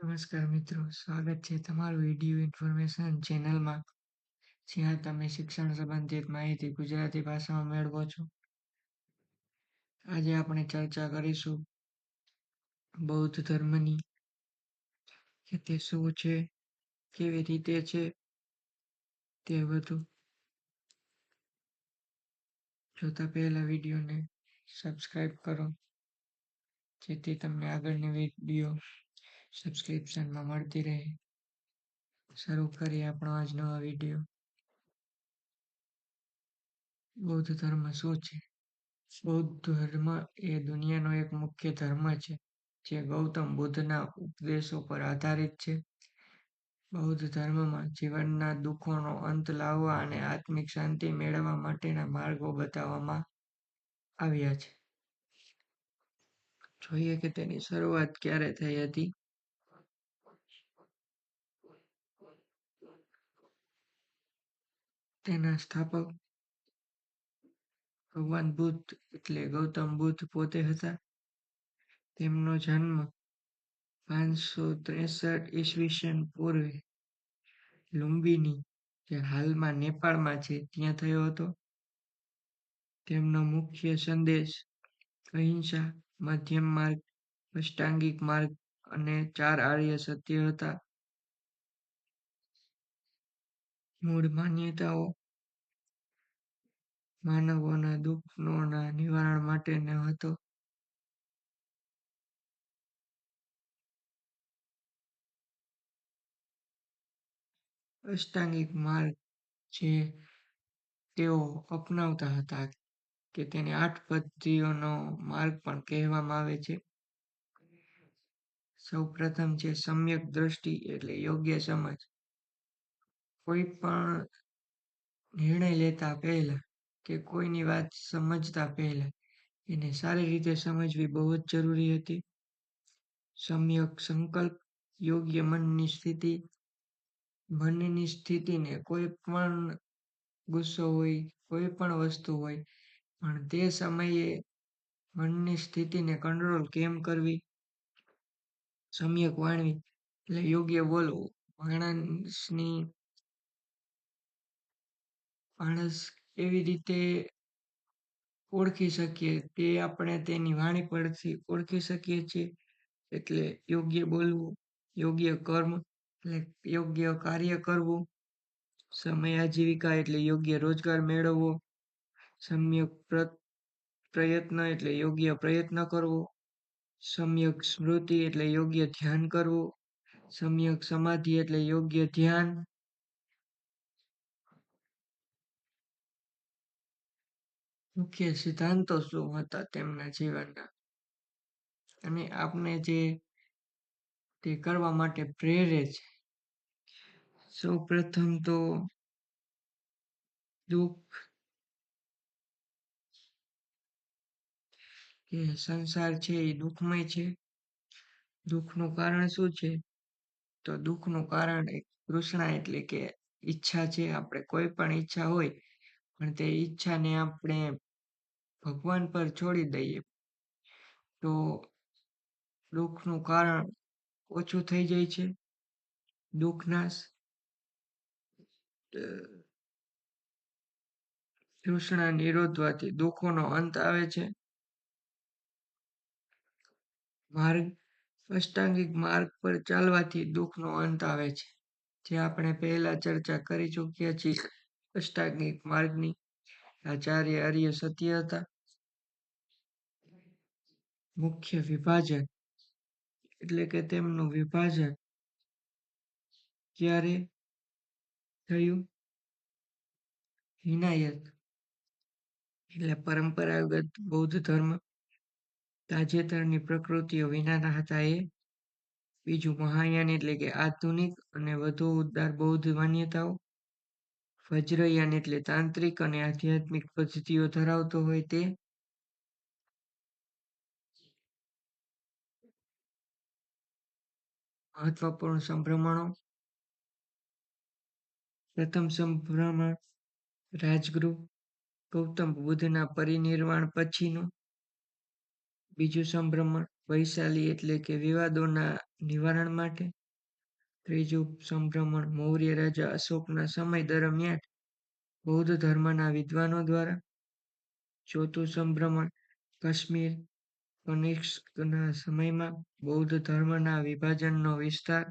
નમસ્કાર મિત્રો, સ્વાગત છે તમારું વીડિયો ઇન્ફોર્મેશન ચેનલમાં જ્યાં તમે શિક્ષણ સંબંધિત માહિતી ગુજરાતી ભાષામાં મેળવો છો. આજે આપણે ચર્ચા કરીશું બૌદ્ધ ધર્મની, કે તે શું છે, કેવી રીતે છે, તે બધું. જોતા પહેલા વિડીયોને સબસ્ક્રાઈબ કરો, જેથી તમને આગળની વીડિયો સબસ્ક્રિપ્શનમાં મળતી રહે. શરૂ કરીએ આપણો આજનો આ વીડિયો. બૌદ્ધ ધર્મ શું છે? બૌદ્ધ ધર્મ એ દુનિયાનો એક મુખ્ય ધર્મ છે, જે ગૌતમ બુદ્ધના ઉપદેશો પર આધારિત છે. બૌદ્ધ ધર્મમાં જીવનના દુઃખોનો અંત લાવવા અને આત્મિક શાંતિ મેળવવા માટેના માર્ગો બતાવવામાં આવ્યા છે. જોઈએ કે તેની શરૂઆત ક્યારે થઈ હતી. તેના સ્થાપક ભગવાન બુદ્ધ એટલે ગૌતમ બુદ્ધ પોતે હતા. તેમનો જન્મ પાંચસો ત્રેસઠ ઈસવીસન પૂર્વે લુંબિની, જે હાલમાં નેપાળમાં છે, ત્યાં થયો હતો. તેમનો મુખ્ય સંદેશ અહિંસા, મધ્યમ માર્ગ, અષ્ટાંગિક માર્ગ અને ચાર આર્ય સત્ય હતા. મૂળ માન્યતાઓ માનવોના દુઃખનોના નિવારણ માટેનો હતો. અષ્ટાંગિક માર્ગ જે તેઓ અપનાવતા હતા કે તેને આઠ પદ્ધતિઓનો માર્ગ પણ કહેવામાં આવે છે. સૌ પ્રથમ છે સમ્યક દ્રષ્ટિ એટલે યોગ્ય સમજ. કોઈ પણ નિર્ણય લેતા પહેલા કે કોઈની વાત સમજતા પહેલા. એને સારી રીતે સમજવી બહુ જ જરૂરી હતી. સમ્યક સંકલ્પ, યોગ્ય મનની સ્થિતિ, મનની સ્થિતિને કોઈ પણ ગુસ્સો હોય, કોઈ પણ વસ્તુ હોય, પણ તે સમયે મનની સ્થિતિને કંટ્રોલ કેમ કરવી? સમ્યક વાણવી એટલે યોગ્ય બોલવું. માણસની, માણસ એવી રીતે ઓળખી શકીએ તે આપણે તેની વાણી પરથી ઓળખી શકીએ છીએ? એટલે યોગ્ય બોલવું, યોગ્ય કર્મ, એટલે યોગ્ય કાર્ય કરવું, સમય આજીવિકા એટલે યોગ્ય રોજગાર મેળવવો, સમ્યક પ્રયત્ન એટલે યોગ્ય પ્રયત્ન કરવો, સમ્યક સ્મૃતિ એટલે યોગ્ય ધ્યાન કરવું, સમ્યક સમાધિ એટલે યોગ્ય ધ્યાન મુખ્ય સિદ્ધાંતો શું હતા તેમના જીવનના? અને આપને જે તે કરવા માટે પ્રેરે છે. સૌ પ્રથમ તો દુઃખ કે સંસાર છે એ દુઃખમય છે. દુઃખનું કારણ શું છે? તો દુઃખનું કારણ કૃષ્ણા એટલે કે ઈચ્છા છે. આપણે કોઈ પણ ઈચ્છા હોય, પણ તે ઈચ્છાને આપણે ભગવાન પર છોડી દઈએ. તો દુઃખનું કારણ ઓછું થઈ જાય છે. દુઃખનાશ તૃષ્ણા નિરોધવાથી દુઃખોનો અંત આવે છે. માર્ગ, અષ્ટાંગિક માર્ગ પર ચાલવાથી દુઃખનો અંત આવે છે. જે આપણે પહેલા ચર્ચા કરી ચૂક્યા છીએ અષ્ટાંગિક માર્ગની આચાર્ય આર્ય સત્ય હતા. મુખ્ય વિભાજન એટલે કે તેમનું વિભાજન ક્યારે થયું? હિનાયત એટલે પરંપરાગત બૌદ્ધ ધર્મ. તાજેતરની પ્રકૃતિઓ વિનાના હતા એ બીજું મહાયાન એટલે કે આધુનિક અને વધુ ઉદાર બૌદ્ધ માન્યતાઓ. વજ્રયાન એટલે તાંત્રિક અને આધ્યાત્મિક પદ્ધતિઓ ધરાવતો હોય તે. મહત્વપૂર્ણ સંભ્રમણો. પ્રથમ સંભ્રમણ રાજગૃહ, ગૌતમ બુદ્ધના પરિનિર્વાણ પછીનું. બીજું સંભ્રમણ વૈશાલી એટલે કે વિવાદોના નિવારણ માટે. ત્રીજું સંભ્રમણ મૌર્ય રાજા અશોકના સમય દરમિયાન બૌદ્ધ ધર્મના વિદ્વાનો દ્વારા. ચોથું સંભ્રમણ કાશ્મીર કનિષ્કના સમયમાં બૌદ્ધ ધર્મના વિભાજનનો વિસ્તાર.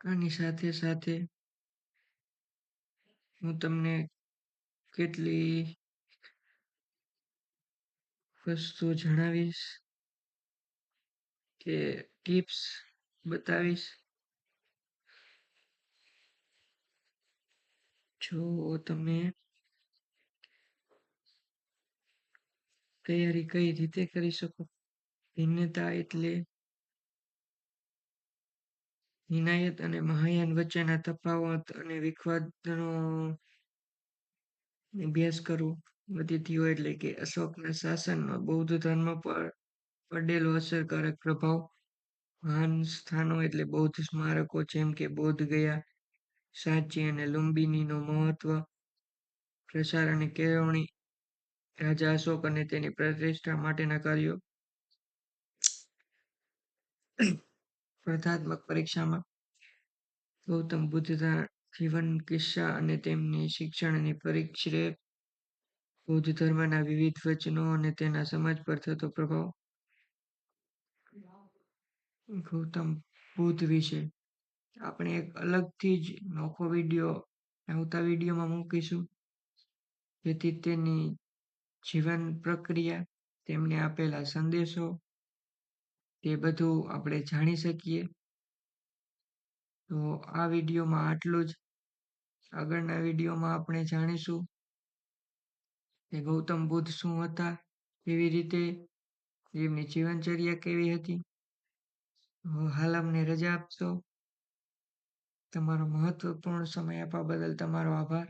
આની સાથે સાથે હું તમને કેટલી વસ્તુ જણાવીશ. કે ટિપ્સ બતાવીશ જો તમે તૈયારી કઈ રીતે કરી શકો ભિન્નતા એટલે હિનાયત અને મહાયાન વચ્ચેના તફાવત અને વિખવાદનો અભ્યાસ કરવો અતિથિઓ એટલે કે અશોકના શાસનમાં બૌદ્ધ ધર્મ પર પડેલો અસરકારક પ્રભાવ. મહાન સ્થાનો એટલે બૌદ્ધ સ્મારકો જેમ કે બોધ ગયા, સાચી અને લુંબિનીનું મહત્વ, પ્રસાર અને કેળવણી, રાજા અશોક અને તેની પ્રતિષ્ઠા માટેના કાર્યો. સ્પર્ધાત્મક પરીક્ષામાં ગૌતમ બુદ્ધના જીવન કિસ્સા અને તેમની શિક્ષણની પરીક્ષા બૌદ્ધ ધર્મના વિવિધ વચનો અને તેના સમાજ પર થતો પ્રભાવ. ગૌતમ બુદ્ધ વિશે. આપણે એક અલગથી જ નોખો વીડિયો આવતા વિડીયોમાં મૂકીશું. જેથી તેની જીવન પ્રક્રિયા, તેમને આપેલા સંદેશો, તે બધું આપણે જાણી શકીએ. તો આ વિડીયોમાં આટલું જ. આગળના વિડીયોમાં આપણે જાણીશું કે ગૌતમ બુદ્ધ શું હતા, કેવી રીતે એમની જીવનચર્યા કેવી હતી. હાલ અમને રજા આપશો. તમારો મહત્વપૂર્ણ સમય આપવા બદલ તમારો આભાર.